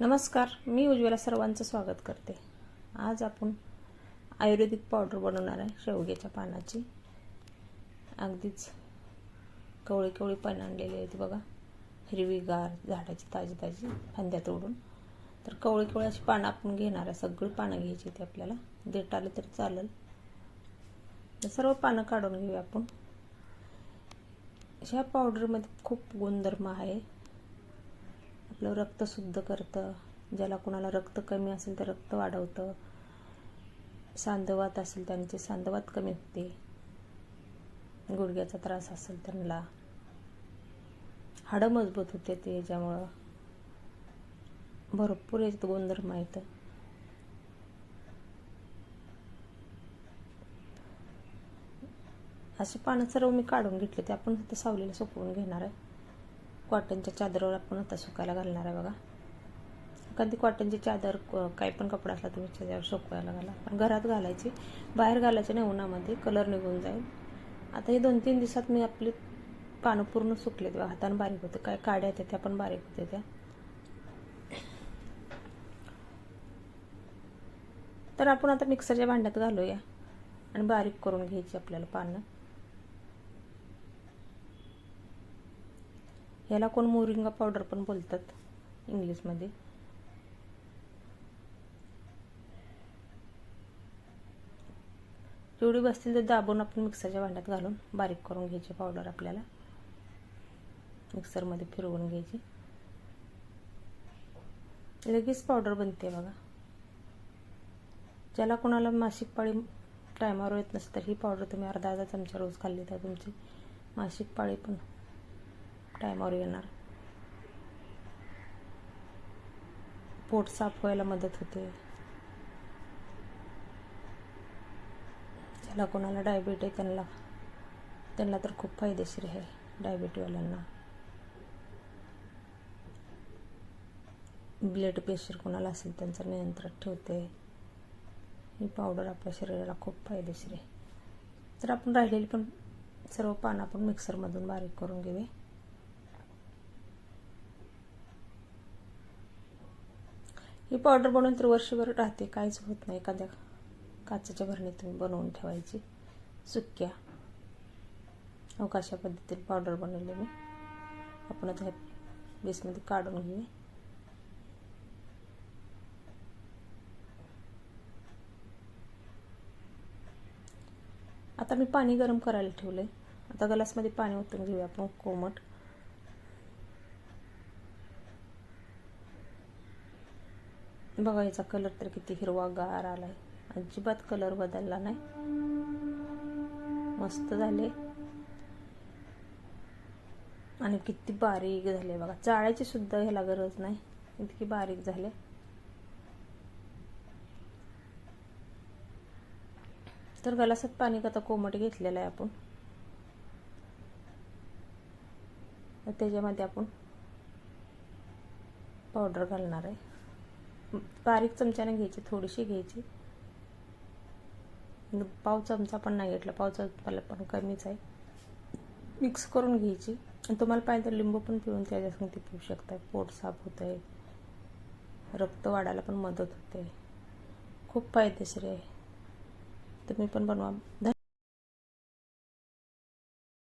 नमस्कार मी उज्ज्वला सर्वांचं स्वागत करते. आज आपण आयुर्वेदिक पावडर बनवणार आहे शेवग्याच्या पानाची. अगदीच कवळी कवळी पानं आणलेली आहेत बघा. हिरवीगार झाडाची ताजी ताजी फांद्या तोडून. तर कवळी कवळी अशी पानं आपण घेणार आहे सगळी पानं घ्यायची ती आपल्याला. देट आलं तरी चालेल. तर सर्व पानं काढून घेऊया आपण. ह्या पावडरमध्ये खूप गुणधर्म आहे. आपलं रक्त शुद्ध करतं. ज्याला कोणाला रक्त कमी असेल तर रक्त वाढवतं. सांधवात असेल त्यांचे सांधवात कमी होते. गुडघ्याचा त्रास असेल त्यांना. हाडं मजबूत होते ते याच्यामुळं. भरपूर याच्यात गुणधर्म आहेत. असे पानं सर्व मी काढून घेतले. ते आपण सावलीला सुकवून घेणार आहे. कॉटनच्या चादरवर आपण आता सुकायला घालणार आहे बघा. कधी कॉटनची चादर काही पण कपडा असला तुम्ही त्याच्यावर सुकवायला घाला. पण घरात घालायची बाहेर घालायचे नाही उन्हामध्ये कलर निघून जाईल. आता हे दोन तीन दिवसात मी आपली पानं पूर्ण सुकलेत बघा. हाताने बारीक होते. काय काड्या होत्या त्या पण बारीक होत्या त्या. तर आपण आता मिक्सरच्या भांड्यात घालूया. आणि बारीक करून घ्यायची आपल्याला पानं. याला कोण मोरिंगा पावडर पण बोलतात इंग्लिशमध्ये. जेवढी बसतील तर दाबून आपण मिक्सरच्या भांड्यात घालून बारीक करून घ्यायची पावडर आपल्याला. मिक्सरमध्ये फिरवून घ्यायची. लगेच पावडर बनते बघा. ज्याला कोणाला मासिक पाळी टायमावर येत नसतं तर ही पावडर तुम्ही अर्धा अर्धा चमचा रोज खाल्ली तर तुमची मासिक पाळी पण टायमावर येणार. पोट साफ व्हायला मदत होते. ज्याला कोणाला डायबिट आहे त्यांना त्यांना तर खूप फायदेशीर आहे डायबिटीवाल्यांना ब्लड प्रेशर कोणाला असेल त्यांचं नियंत्रण ठेवते. ही पावडर आपल्या शरीराला खूप फायदेशीर आहे. तर आपण राहिलेली पण सर्व पानं आपण मिक्सरमधून बारीक करून घेऊया. ही पावडर बनवून तर वर्षभर राहते. काहीच होत नाही. एखाद्या काचेच्या भरणीत तुम्ही बनवून ठेवायची. सुक्या. अवकाशा पद्धतीने पावडर बनवली मी. आपण आता बेसमध्ये काढून घेऊ आता मी पाणी गरम करायला ठेवलं आहे आता गलासमध्ये पाणी ओतून घेऊया आपण कोमट. बघा याचा कलर तर किती हिरवागार आला आलाय. अजिबात कलर बदलला नाही. मस्त झाले. आणि किती बारीक झाले बघा. चाळ्याची सुद्धा ह्याला गरज नाही. इतकी बारीक झाले. तर गलासात पाणी आता कोमट घेतलेलं आहे आपण? त्याच्यामध्ये आपण पावडर घालणार आहे. बारीक चमच्याने घ्यायची थोडीशी घ्यायची. पाव चमचा पण नाही घेतला पाव चमचा पण कमीच आहे. मिक्स करून घ्यायची. आणि तुम्हाला पाहिजे तर लिंबू पण पिळून ते पिऊ शकता पोट साफ होत आहे रक्त वाढायला पण मदत होते. खूप फायदेशीर आहे. तुम्ही पण बनवा.